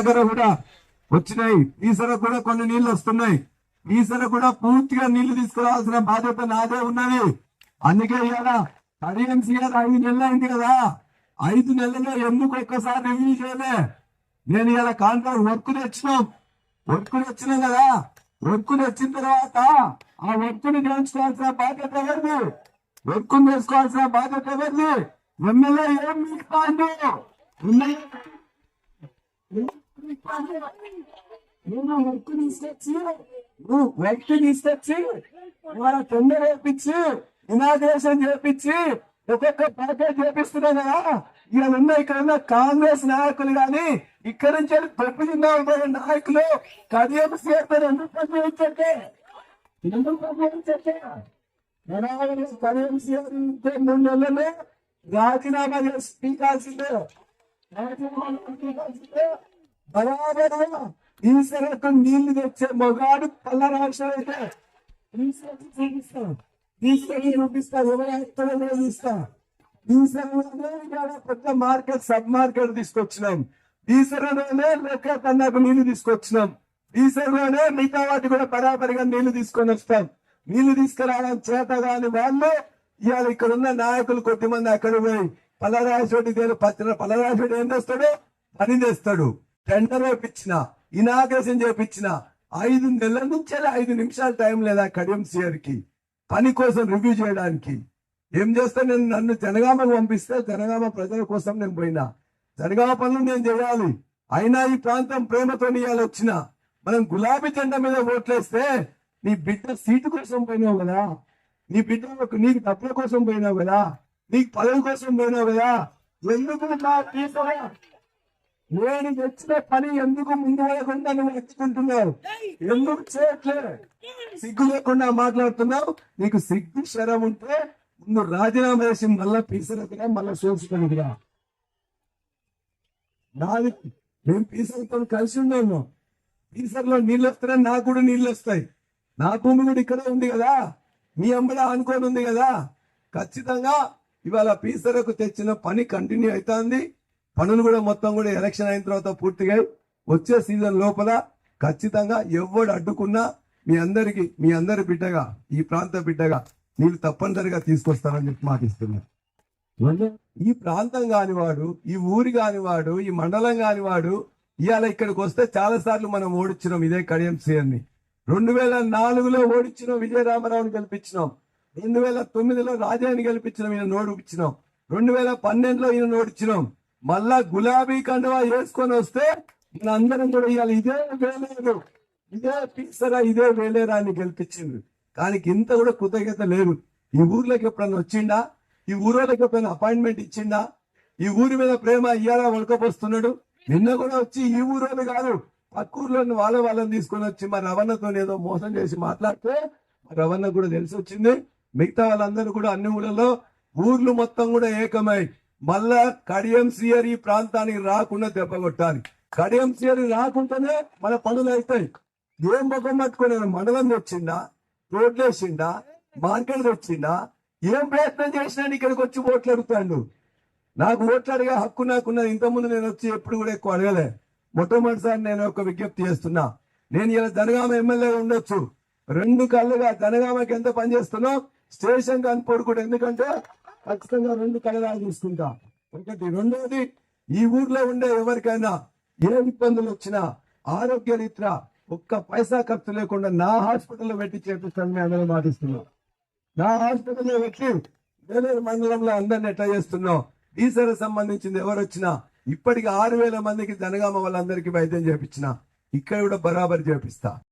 దగ్గర కూడా వచ్చినాయి. ఈసర కూడా కొన్ని నీళ్ళు వస్తున్నాయి. ఈసర కూడా పూర్తిగా నీళ్ళు తీసుకురావాల్సిన బాధ్యత నాదే ఉన్నది. అందుకే ఇవాళ కడిఎంసీ గారు ఐదు నెలలు అయింది కదా. ఐదు నెలల్లో ఎందుకు ఒక్కసారి రివ్యూ చేయలే? నేను ఇలా కాంట్రాక్ట్ వర్క్ తెచ్చినాం. వర్క్ తెచ్చినాం కదా. వర్క్ తెచ్చిన తర్వాత ఆ వర్క్ని బాధ్యత ఎవరిది? వర్క్ చేసుకోవాల్సిన బాధ్యత ఎవరిది? ఎమ్మెల్యే ఏం మిగతాండు నువ్వు నేను వర్క్ తీసుకొచ్చి నువ్వు వర్క్ తీసుకొచ్చి ఇవాళ టెండర్ వేపించి ఇనాగ్రేషన్ చేపించి ఒక్కొక్క ప్యాకేజ్ చేపిస్తున్నావు కదా. ఇక్కడ ఉన్న ఇక్కడ ఉన్న కాంగ్రెస్ నాయకులు గాని ఇక్కడ నుంచి వెళ్ళి తప్పు నాయకులు కడియం చేస్తారు ఎందుకు పనిచేయచ్చంటే ఎందుకు పనిచేయచ్చంటే కడియం చేయాలంటే మూడు నెలలు రాజీనామా చేసి పీకాల్సిందే రాజీనామా పీకాల్సిందే బరాబరా ఈశ్వరకు నీళ్ళు తెచ్చే మొగాడు పల్ల రాష్ట్రం అయితే చూపిస్తా. ఈశ్వరు చూపిస్తా. ఎవరు ఎక్కడ చూపిస్తా. ఈశ్వరులోనే ఇవాళ పెద్ద మార్కెట్ సబ్ మార్కెట్ తీసుకొచ్చినాం. ఈశ్వరులోనే లెక్క కన్నాకు నీళ్ళు తీసుకొచ్చినాం. ఈశ్వరులోనే మిగతా వాటి కూడా బరాబరిగా నీళ్ళు తీసుకొని వస్తాం. నీళ్ళు తీసుకురావడం చేత కాని వాళ్ళు ఇవాళ ఇక్కడ ఉన్న నాయకులు కొద్దిమంది అక్కడ పోయి పల్లరాజోడి దగ్గర పాత్ర పల్లరాజోడి ఏం చేస్తాడు? పని చేస్తాడు. టెండర్ వేపించిన ఇనాగ్రేషన్ చేపించిన ఐదు నెలల నుంచే ఐదు నిమిషాలు టైం లేదా కడియం సిఆర్కి పని కోసం రివ్యూ చేయడానికి. ఏం చేస్తా నేను? నన్ను జనగామకు పంపిస్తే జనగామ ప్రజల కోసం నేను పోయినా. జనగామ పనులు నేను చేయాలి. అయినా ఈ ప్రాంతం ప్రేమతో ఇవాళ వచ్చిన. మనం గులాబీ జెండా మీద ఓట్లేస్తే నీ బిడ్డ సీటు కోసం పోయినావు కదా. నీ బిడ్డ నీకు డబ్బుల కోసం పోయినావు కదా. నీకు పదవి కోసం పోయినావు కదా. ఎందుకు నా నేను తెచ్చిన పని ఎందుకు ముందు వేయకుండా నువ్వు ఎత్తుకుంటున్నావు? ఎందుకు చేయట్లే? సిగ్గు లేకుండా మాట్లాడుతున్నావు. నీకు సిగ్గు శరం ఉంటే ముందు రాజీనామా చేసి మళ్ళా పీసరకురా మళ్ళా సోర్చుకునిరా నాది మేము పీసర్తో కలిసి ఉన్నాము. పీసర్లో నీళ్ళు వస్తేనే నాకు కూడా నీళ్ళు వస్తాయి. నా భూమి కూడా ఇక్కడ ఉంది కదా. మీ అంబడ అనుకోని ఉంది కదా. ఖచ్చితంగా ఇవాళ పీసరకు తెచ్చిన పని కంటిన్యూ అవుతుంది. పనులు కూడా మొత్తం కూడా ఎలక్షన్ అయిన తర్వాత పూర్తిగా వచ్చే సీజన్ లోపల ఖచ్చితంగా ఎవడు అడ్డుకున్నా మీ అందరికి మీ అందరి బిడ్డగా ఈ ప్రాంత బిడ్డగా నీళ్ళు తప్పనిసరిగా తీసుకొస్తానని చెప్పి మాటిస్తున్నా ఈ ప్రాంతం కానివాడు ఈ ఊరి కానివాడు ఈ మండలం కానివాడు ఇవాళ ఇక్కడికి వస్తే చాలా సార్లు మనం ఓడించినాం ఇదే కడియం సీఎన్ని రెండు వేల నాలుగులో ఓడించినాం విజయరామరావుని గెలిపించినాం. రెండు వేల తొమ్మిదిలో రాజాని గెలిపించినాం ఈయన నోడిపించినాం రెండు వేల పన్నెండులో ఈయన నోడిచ్చినాం మళ్ళా గులాబీ కండువా వేసుకొని వస్తే మనందరం కూడా ఇవాళ ఇదే వేలేరు ఇదే పీసరా ఇదే వేలేరా అని గెలిపించింది. కానీ ఇంత కూడా కృతజ్ఞత లేదు. ఈ ఊర్లోకి ఎప్పుడన్నా వచ్చిండా? ఈ ఊరోళ్ళకి ఎప్పుడైనా అపాయింట్మెంట్ ఇచ్చిండా? ఈ ఊరి మీద ప్రేమ ఇయ్యాలా వడకపోస్తున్నాడు? నిన్న కూడా వచ్చి ఈ ఊరోళ్ళు కాదు పక్క ఊర్లో వాళ్ళ వాళ్ళని తీసుకొని వచ్చి మా రవణతో ఏదో మోసం చేసి మాట్లాడితే రవణ కూడా తెలిసి వచ్చింది మిగతా వాళ్ళందరూ కూడా అన్ని ఊళ్ళలో ఊర్లు మొత్తం కూడా ఏకమై మళ్ళా కడియం సియర్ ఈ ప్రాంతానికి రాకుండా దెబ్బ కొట్టాలి. కడియం సియర్ రాకుండానే మన పనులు అవుతాయి. ఏం ముఖం పట్టుకుని మండలం తెచ్చిందా? రోడ్లు వేసిందా? మార్కెట్ తెచ్చిందా? ఏం ప్రయత్నం చేసినా ఇక్కడికి వచ్చి ఓట్లు అడుగుతాడు? నాకు ఓట్లు అడిగే హక్కు నాకున్నది. ఇంతకుముందు నేను వచ్చి ఎప్పుడు కూడా ఎక్కువ అడగలే. మొట్టమొదటిసారి నేను ఒక విజ్ఞప్తి చేస్తున్నా. నేను ఇలా జనగామ ఎమ్మెల్యే ఉండొచ్చు. రెండు కళ్ళుగా జనగామకి ఎంత పని చేస్తున్నావు? స్టేషన్ కనుపోడు కూడా ఎందుకంటే ఖచ్చితంగా రెండు కళ్ళగా చూసుకుంటా ఒకటి రెండోది ఈ ఊర్లో ఉండే ఎవరికైనా ఏ ఇబ్బందులు వచ్చినా ఆరోగ్య రీత్యా ఒక్క పైసా ఖర్చు లేకుండా నా హాస్పిటల్లో పెట్టి చేపిస్తాను మీ అందరూ మాటిస్తున్నాం నా హాస్పిటల్లో పెట్టి వేరే మండలంలో అందరిని ఎట్లా చేస్తున్నాం ఈసారి సంబంధించింది ఎవరు వచ్చినా ఇప్పటికి ఆరు వేల మందికి జనగామ వాళ్ళందరికీ వైద్యం చేపించిన ఇక్కడ కూడా బరాబర్ చేపిస్తా.